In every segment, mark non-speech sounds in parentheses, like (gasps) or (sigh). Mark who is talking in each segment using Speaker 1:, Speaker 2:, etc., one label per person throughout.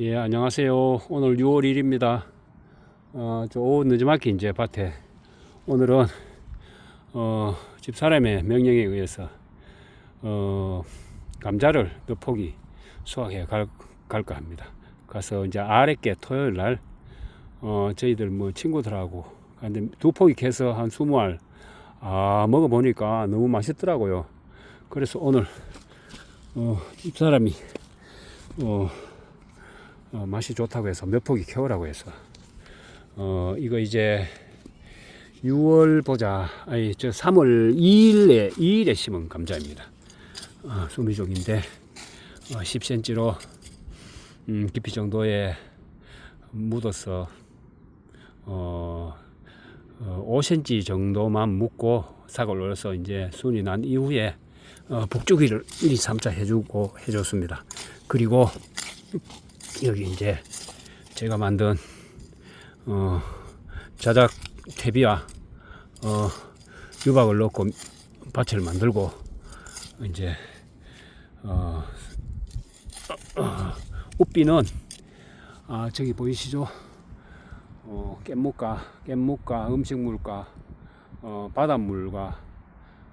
Speaker 1: 예, 안녕하세요. 오늘 6월 1일입니다. 어, 저 오후 늦지막히 이제 밭에 오늘은 어, 집사람의 명령에 의해서 어, 감자를 몇 포기 수확해 갈, 갈까 합니다. 가서 이제 아랫게 토요일 날 어, 저희들 뭐 친구들하고 근데 두 포기 캐서 한 20알 아, 먹어보니까 너무 맛있더라고요. 그래서 오늘 어, 집사람이 어, 어, 맛이 좋다고 해서 몇 포기 캐오라고 해서 어 이거 이제 6월 보자 아니 저 3월 2일에 2일에 심은 감자입니다. 어, 수미종인데 어, 10cm로 음, 깊이 정도에 묻어서 어, 어 5cm 정도만 묻고 삭을 올려서 이제 순이 난 이후에 어, 북주기를 1, 2, 3차 해주고 해줬습니다. 그리고 여기 이제 제가 만든 어, 자작 퇴비와 어, 유박을 넣고 밭을 만들고 이제 어, 어, 어, 우비는 아 저기 보이시죠? 어, 깻묵과 깻묵과 음식물과 어, 바닷물과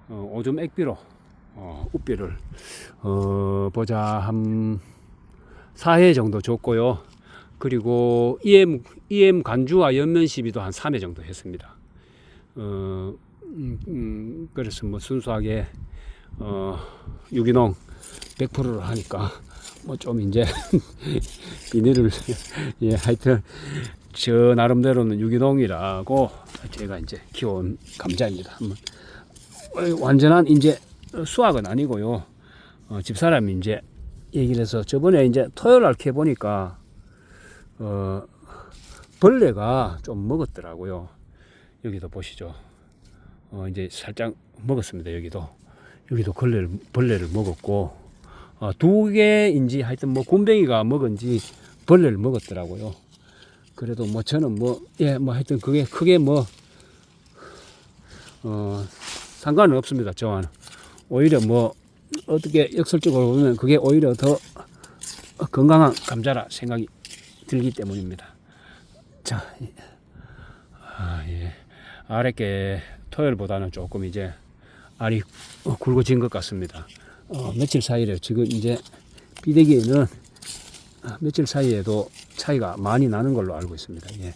Speaker 1: 어, 오줌 액비로 어, 우비를 어, 보자 한 4회 정도 줬고요. 그리고 EM, EM 간주와 연면 시비도 한 3회 정도 했습니다. 어, 음, 음, 그래서 뭐 순수하게, 어, 유기농 100%를 하니까 뭐 좀 이제 (laughs) 비닐을, (laughs) 예, 하여튼 저 나름대로는 유기농이라고 제가 이제 키워온 감자입니다. 한번 어, 완전한 이제 수확은 아니고요. 어, 집사람이 이제 얘기를 해서 저번에 이제 토요일 날 캐보니까 어 벌레가 좀 먹었더라고요. 여기도 보시죠. 어 이제 살짝 먹었습니다. 여기도 여기도 벌레를 벌레를 먹었고 어, 두 개인지 하여튼 뭐 곰뱅이가 먹은지 벌레를 먹었더라고요. 그래도 뭐 저는 뭐 예 뭐 하여튼 그게 크게 뭐 어, 상관은 없습니다. 저와는 오히려 뭐 어떻게 역설적으로 보면 그게 오히려 더 건강한 감자라 생각이 들기 때문입니다. 자, 아, 예. 아랫게 토요일보다는 조금 이제 알이 굵어진 것 같습니다. 어, 며칠 사이에 지금 이제 비대기에는 며칠 사이에도 차이가 많이 나는 걸로 알고 있습니다. 예.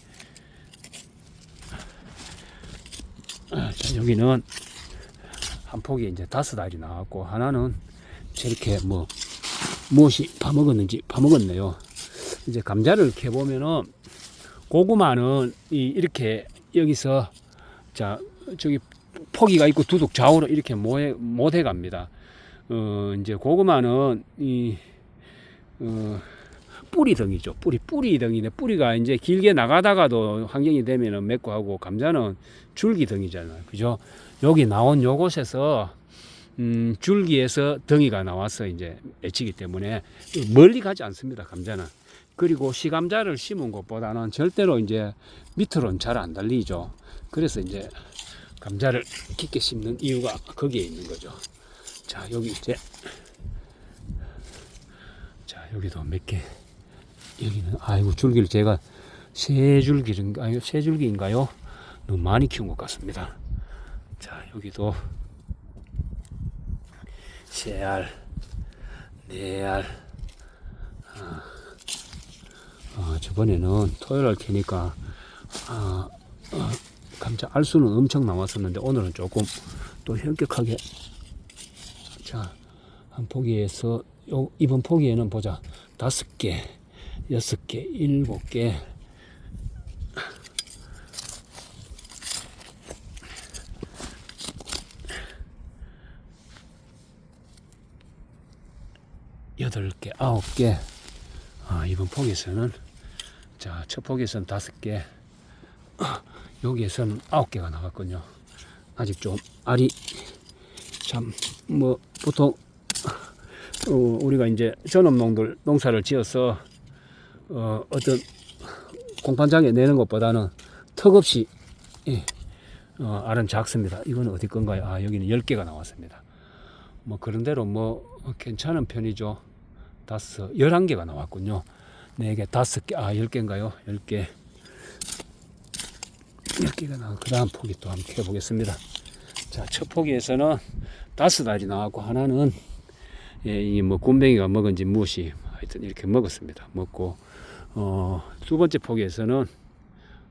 Speaker 1: 아, 자, 여기는 한 폭이 이제 다섯 알이 나왔고 하나는 저렇게 뭐 무엇이 파먹었는지 파먹었네요. 이제 감자를 캐 보면은 고구마는 이 이렇게 여기서 자 저기 포기가 있고 두둑 좌우로 이렇게 모해 못해 갑니다. 어 이제 고구마는 이 어, 뿌리덩이죠. 뿌리 뿌리덩이네. 뿌리가 이제 길게 나가다가도 환경이 되면은 맺고 하고 감자는 줄기덩이잖아요. 그죠? 여기 나온 요곳에서 음, 줄기에서 덩이가 나와서 이제 맺히기 때문에 멀리 가지 않습니다. 감자는. 그리고 시감자를 심은 것보다는 절대로 이제 밑으로는 잘 안 달리죠. 그래서 이제 감자를 깊게 심는 이유가 거기에 있는 거죠. 자, 여기 이제 자, 여기도 몇 개. 여기는 아이고 줄기를 제가 세 줄기인가요? 세 줄기인가요? 너무 많이 키운 것 같습니다. 자, 여기도 세 알, 네 알. 아, 어, 저번에는 토요일 날 캐니까 아, 어, 감자 알수는 엄청 나왔었는데 오늘은 조금 또 현격하게 자, 한 포기에서 요, 이번 포기에는 보자 다섯 개, 여섯 개, 일곱 개, 여덟 개, 아홉 개. 아, 이번 폭에서는 자, 첫 폭에서는 다섯 개. 여기에서는 아홉 개가 나갔군요. 아직 좀 알이 참 뭐 보통 어, 우리가 이제 전업농들 농사를 지어서 어, 어떤 공판장에 내는 것보다는 턱없이 예, 어, 알은 작습니다. 이건 어디 건가요? 아, 여기는 10개가 나왔습니다. 뭐 그런 대로 뭐 괜찮은 편이죠. 다섯, 열한 개가 나왔군요. 네 개, 다섯 개, 아, 열 개인가요? 열 개. 열 개가 나와. 그 다음 포기 또 한번 캐보겠습니다. 자, 첫 포기에서는 다섯 알이 나왔고, 하나는, 예, 이 뭐, 곰뱅이가 먹은지 무엇이, 하여튼 이렇게 먹었습니다. 먹고, 어, 두 번째 포기에서는,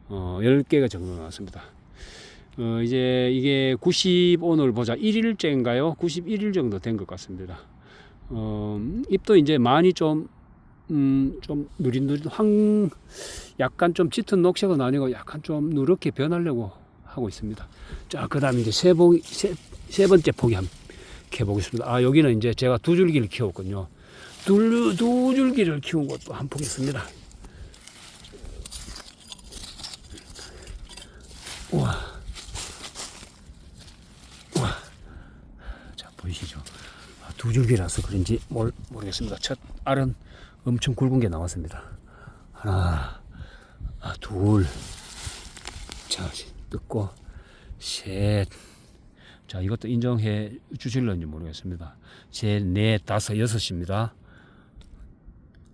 Speaker 1: 어, 열 개가 정도 나왔습니다. 어, 이제 이게 90 오늘 보자 1일째인가요? 91일 정도 된 것 같습니다. 어, 잎도 이제 많이 좀, 음, 좀 누린누린 황, 약간 좀 짙은 녹색은 아니고 약간 좀 누렇게 변하려고 하고 있습니다. 자, 그 다음에 이제 세 포기, 세, 세 번째 포기 한번 캐보겠습니다. 아, 여기는 이제 제가 두 줄기를 키웠군요. 두, 두 줄기를 키운 것도 한 포기 있습니다. 우와. 우와. 자, 보이시죠? 아, 두 줄기라서 그런지 모르, 모르겠습니다. 첫 알은 엄청 굵은 게 나왔습니다. 하나, 아, 둘, 자, 뜯고, 셋, 자, 이것도 인정해 주실런지 모르겠습니다. 셋, 넷, 다섯, 여섯입니다.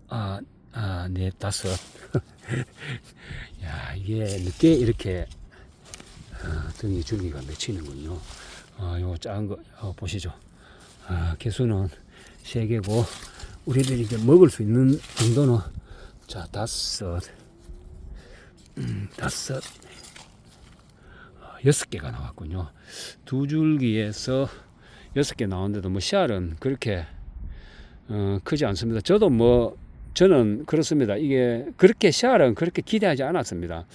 Speaker 1: 아, 아, 넷, 다섯. (laughs) 야, 이게 늦게 이렇게 아, 등이 줄기가 맺히는군요. 아, 요 작은 거 어, 보시죠. 아, 개수는 세 개고 우리들이 이제 먹을 수 있는 정도는 자 다섯, 음, 다섯, 어, 여섯 개가 나왔군요. 두 줄기에서 여섯 개 나왔는데도 뭐 씨알은 그렇게 어, 크지 않습니다. 저도 뭐 저는 그렇습니다. 이게 그렇게 씨알은 그렇게 기대하지 않았습니다.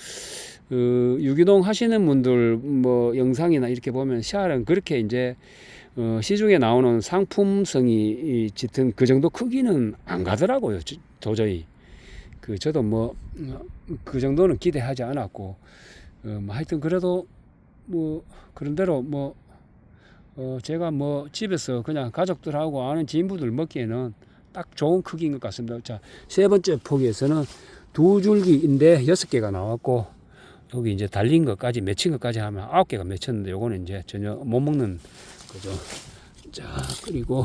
Speaker 1: 그 유기농 하시는 분들 뭐 영상이나 이렇게 보면 씨알은 그렇게 이제 어, 시중에 나오는 상품성이 이 짙은 그 정도 크기는 안 가더라고요. 저- 도저히. 그 저도 뭐 그 정도는 기대하지 않았고 어, 뭐 하여튼 그래도 뭐 그런 대로 뭐 어, 제가 뭐 집에서 그냥 가족들하고 아는 지인분들 먹기에는 딱 좋은 크기인 것 같습니다. 자, 세 번째 포기에서는 두 줄기인데 여섯 개가 나왔고 여기 이제 달린 것까지 맺힌 것까지 하면 아홉 개가 맺혔는데 요거는 이제 전혀 못 먹는 거죠. 자, 그리고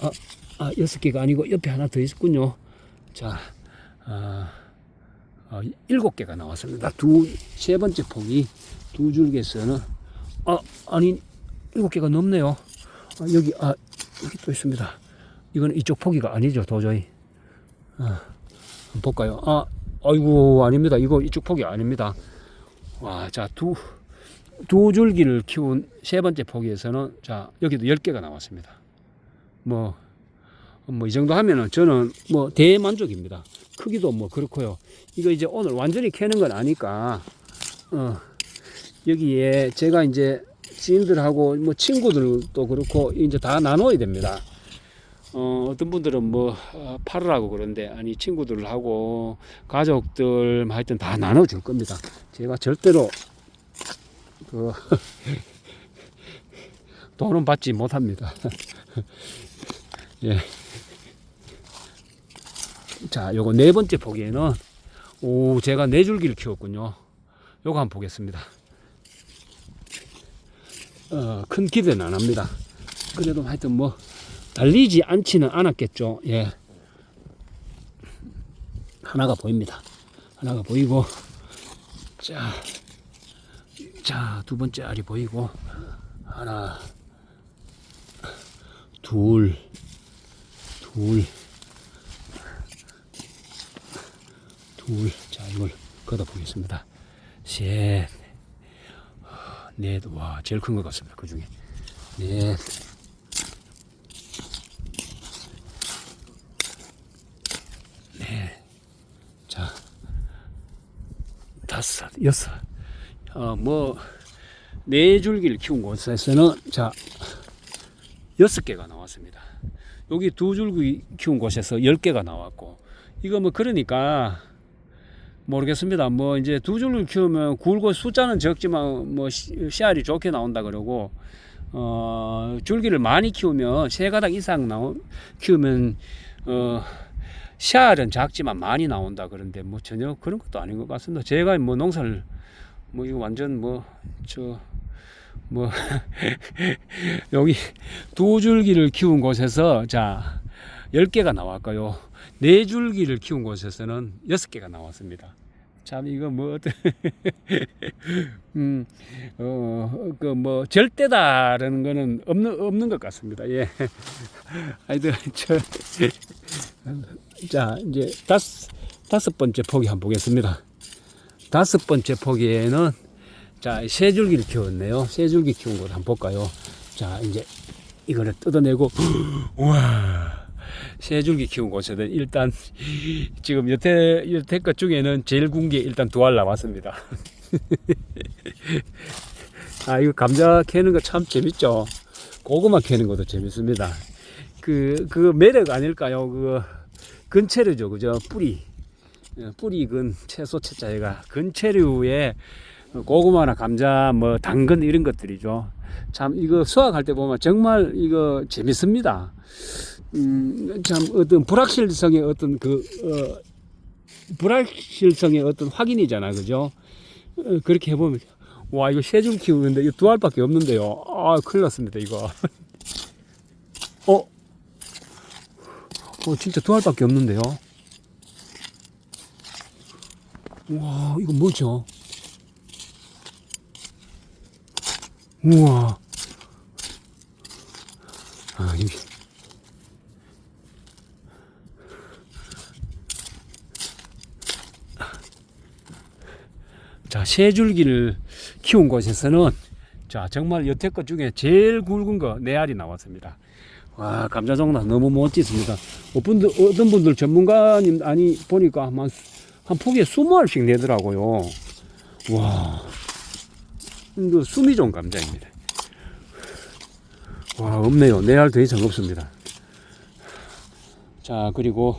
Speaker 1: 아, 아 여섯 개가 아니고 옆에 하나 더 있었군요. 자, 아, 아, 일곱 개가 나왔습니다. 두 세 번째 폭이 두 줄기에서는 아 아니 일곱 개가 넘네요. 아, 여기 아 여기 또 있습니다. 이거는 이쪽 포기가 아니죠 도저히. 아, 볼까요? 아 아이고 아닙니다. 이거 이쪽 폭이 아닙니다. 와, 자, 두, 두 줄기를 키운 세 번째 포기에서는 자, 여기도 10개가 나왔습니다. 뭐, 뭐, 이 정도 하면은 저는 뭐 대만족입니다. 크기도 뭐 그렇고요. 이거 이제 오늘 완전히 캐는 건 아니까, 어, 여기에 제가 이제 지인들하고 뭐 친구들도 그렇고 이제 다 나눠야 됩니다. 어, 어떤 분들은 뭐 어, 팔으라고 그러는데 아니 친구들하고 가족들 뭐 하여튼 다 나눠줄 겁니다. 제가 절대로 그 (laughs) 돈은 받지 못합니다. (laughs) 예. 자, 요거 네 번째 포기에는 오 제가 네 줄기를 키웠군요. 요거 한번 보겠습니다. 어, 큰 기대는 안 합니다. 그래도 하여튼 뭐 달리지 않지는 않았겠죠. 예. 하나가 보입니다. 하나가 보이고, 자, 자, 두 번째 알이 보이고, 하나, 둘, 둘, 둘, 자, 이걸 걷어 보겠습니다. 셋, 넷, 와, 제일 큰 것 같습니다. 그 중에. 넷, 자, 다섯, 여섯, 어, 뭐, 네 줄기를 키운 곳에서는, 자, 여섯 개가 나왔습니다. 여기 두 줄기 키운 곳에서 열 개가 나왔고, 이거 뭐, 그러니까, 모르겠습니다. 뭐, 이제 두 줄기 키우면 굵고 숫자는 적지만, 뭐, 씨- 씨알이 좋게 나온다 그러고, 어, 줄기를 많이 키우면, 세 가닥 이상 나오, 키우면, 어, 씨알은 작지만 많이 나온다 그런데 뭐 전혀 그런 것도 아닌 것 같습니다. 제가 뭐 농사를 뭐 이거 완전 뭐저뭐 (laughs) 여기 두 줄기를 키운 곳에서 자 10개가 나왔고요. 네 줄기를 키운 곳에서는 여섯 개가 나왔습니다. 참 이거 뭐 어떤 (laughs) 음 어 그 뭐 절대다라는 거는 없는 없는 것 같습니다. 예. (laughs) 하여튼 저 자 이제 다섯 다섯 번째 포기 한번 보겠습니다. 다섯 번째 포기에는 자 세 줄기를 키웠네요. 세 줄기 키운 곳 한번 볼까요? 자 이제 이거를 뜯어내고 (gasps) 우와 세 줄기 키운 곳에는 일단 (laughs) 지금 여태 여태 것 중에는 제일 군게 일단 두알 나왔습니다. (laughs) 아 이거 감자 캐는 거 참 재밌죠. 고구마 캐는 것도 재밌습니다. 그 그 매력 아닐까요? 그 근체류죠, 그죠? 뿌리 예, 뿌리 근 채소 채자가 근체류에 고구마나 감자 뭐 당근 이런 것들이죠. 참 이거 수확할 때 보면 정말 이거 재밌습니다. 음, 참 어떤 불확실성의 어떤 그 어, 불확실성의 어떤 확인이잖아, 그죠? 어, 그렇게 해보면 와 이거 세 줄 키우는데 이거 두 알밖에 없는데요. 아 큰일 났습니다 이거. (laughs) 어? 어 진짜 두 알밖에 없는데요. 와 이거 뭐죠? 우와. 아, 이게. 자, 세 줄기를 키운 곳에서는 자, 정말 여태껏 중에 제일 굵은 거 네 알이 나왔습니다. 와, 감자 종나 너무 멋지습니다. 어떤 분들, 어떤 분들 전문가님 아니 보니까 한, 한 포기에 20알씩 내더라고요. 와. 이거 수미종 감자입니다. 와, 없네요. 네알더 이상 없습니다. 자, 그리고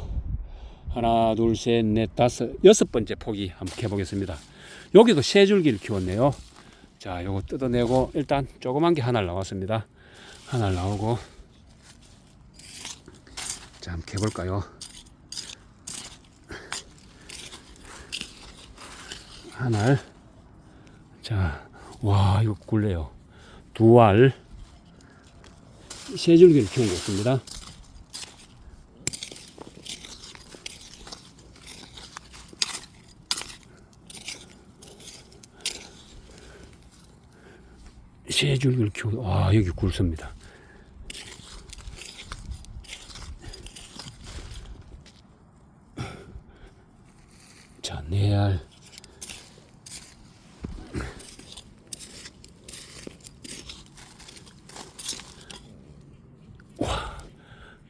Speaker 1: 하나, 둘, 셋, 넷, 다섯, 여섯 번째 포기 한번 해보겠습니다. 여기도 세 줄기를 키웠네요. 자, 요거 뜯어내고 일단 조그만 게 하나 나왔습니다. 하나 나오고 자, 한번 해볼까요? 하나 자, 와, 이거 굴래요. 두 알, 세 줄기를 키운 것 같습니다. 세 줄기를 키우고, 와, 여기 굵습니다. 자, 네 알.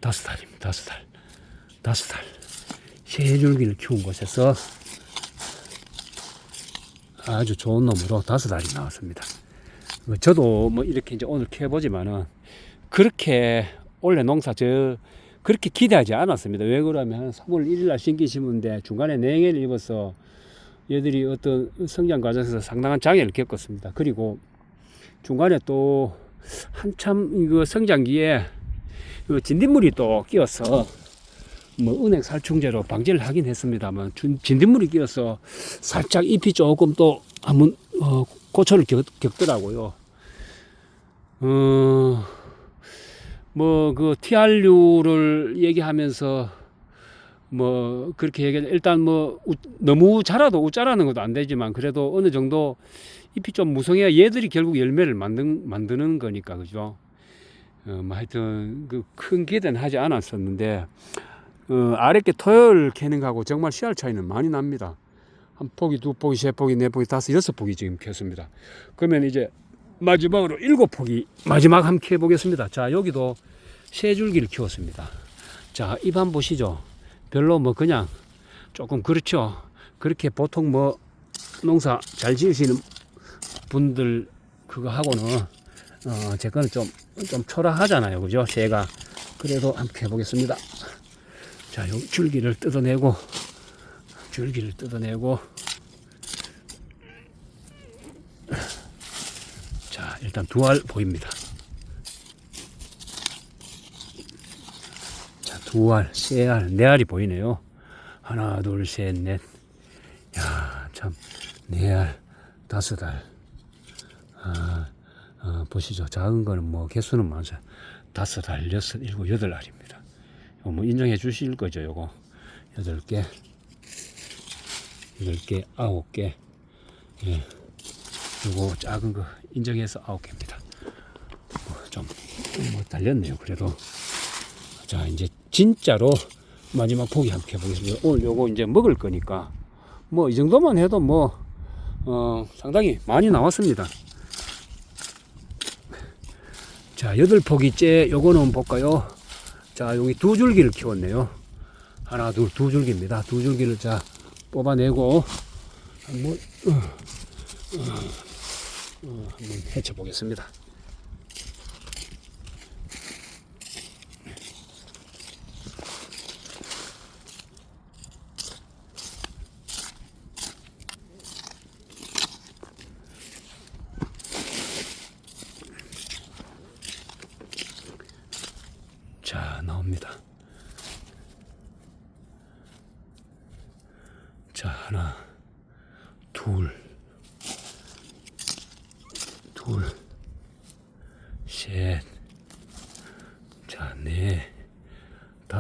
Speaker 1: 다섯 알입니다. 다섯 알. 다섯 알. 세 줄기를 키운 곳에서 아주 좋은 놈으로 다섯 알이 나왔습니다. 뭐 저도 뭐 이렇게 이제 오늘 캐보지만은 그렇게 원래 농사 저 그렇게 기대하지 않았습니다. 왜 그러면 3월 1일 날 신기 심은데 중간에 냉해를 입어서 얘들이 어떤 성장 과정에서 상당한 장애를 겪었습니다. 그리고 중간에 또 한참 이거 성장기에 그 진딧물이 또 끼어서 뭐 은행 살충제로 방지를 하긴 했습니다만 준- 진딧물이 끼어서 살짝 잎이 조금 또 한번 어, 고초를 겪, 겪더라고요. 어, 뭐그 TRU를 얘기하면서 뭐 그렇게 얘기 일단 뭐 우- 너무 자라도 웃자라는 것도 안 되지만 그래도 어느 정도 잎이 좀 무성해야 얘들이 결국 열매를 만든 만드는 거니까 그죠. 어, 뭐 하여튼 그 큰 기대는 하지 않았었는데 어, 아랫게 토요일 캐는 거하고 정말 씨알 차이는 많이 납니다. 한 포기, 두 포기, 세 포기, 네 포기, 다섯, 여섯 포기 지금 켰습니다. 그러면 이제 마지막으로 일곱 포기 마지막 함께 해보겠습니다. 자 여기도 세 줄기를 키웠습니다. 자 입 한번 보시죠. 별로 뭐 그냥 조금 그렇죠. 그렇게 보통 뭐 농사 잘 지으시는 분들 그거 하고는 어, 제 거는 좀, 좀 초라하잖아요. 그죠? 새가. 그래도 함께 해보겠습니다. 자, 요 줄기를 뜯어내고, 줄기를 뜯어내고, 자, 일단 두 알 보입니다. 자, 두 알, 세 알, 네 알이 보이네요. 하나, 둘, 셋, 넷. 야, 참, 네 알, 다섯 알. 보시죠. 작은 거는 뭐 개수는 많죠. 다섯 알, 여섯, 일곱, 여덟 알입니다. 뭐 인정해 주실 거죠, 요거. 여덟 개, 여덟 개, 아홉 개. 예. 요거 작은 거 인정해서 아홉 개입니다. 뭐 좀, 뭐 달렸네요. 그래도. 자, 이제 진짜로 마지막 포기 한번 해보겠습니다. 오늘 요거 이제 먹을 거니까 뭐 이 정도만 해도 뭐, 어, 상당히 많이 나왔습니다. 자, 여덟 포기째 요거는 볼까요? 자, 여기 두 줄기를 키웠네요. 하나, 둘, 두 줄기입니다. 두 줄기를 자, 뽑아내고, 한번, 어, 어, 어, 한번 해쳐 보겠습니다. 자, 나옵니다. 자, 하나, 둘, 둘, 셋, 자, 넷,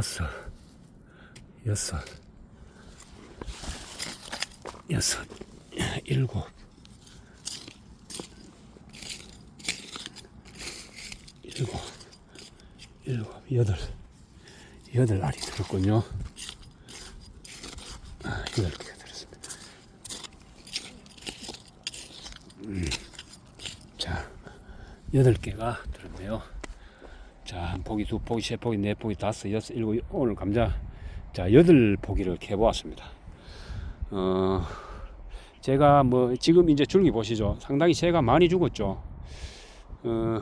Speaker 1: 다섯, 여섯, 여섯, 일곱, 일곱, 일곱, 여덟, 여덟 알이 들었군요. 아, 여덟 개가 들었습니다. 음, 자, 여덟 개가 들었네요. 자, 한 포기, 두 포기, 세 포기, 네 포기, 다섯, 여섯, 일곱, 오늘 감자, 자, 여덟 포기를 캐보았습니다. 어, 제가 뭐, 지금 이제 줄기 보시죠. 상당히 새가 많이 죽었죠. 어,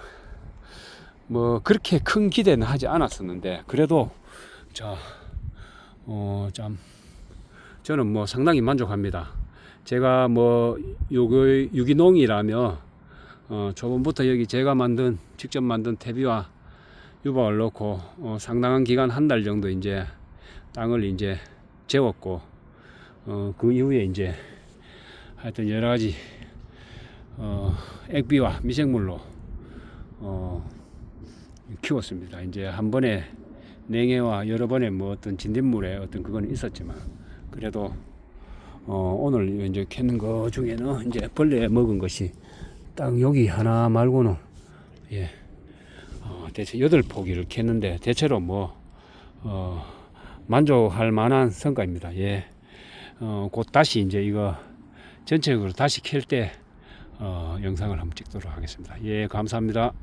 Speaker 1: 뭐 그렇게 큰 기대는 하지 않았었는데 그래도 자, 어, 참 저는 뭐 상당히 만족합니다. 제가 뭐 요거 유기농이라며 어, 초반부터 여기 제가 만든 직접 만든 퇴비와 유박을 넣고 어, 상당한 기간 한 달 정도 이제 땅을 이제 재웠고 어, 그 이후에 이제 하여튼 여러 가지 어, 액비와 미생물로 어, 키웠습니다. 이제 한 번에 냉해와 여러 번의 뭐 어떤 진딧물에 어떤 그건 있었지만 그래도 어 오늘 이제 캐는 거 중에는 이제 벌레 먹은 것이 딱 여기 하나 말고는 예 어, 대체 여덟 포기를 캤는데 대체로 뭐 어, 만족할 만한 성과입니다. 예. 어, 곧 다시 이제 이거 전체적으로 다시 캘때 어, 영상을 한번 찍도록 하겠습니다. 예, 감사합니다.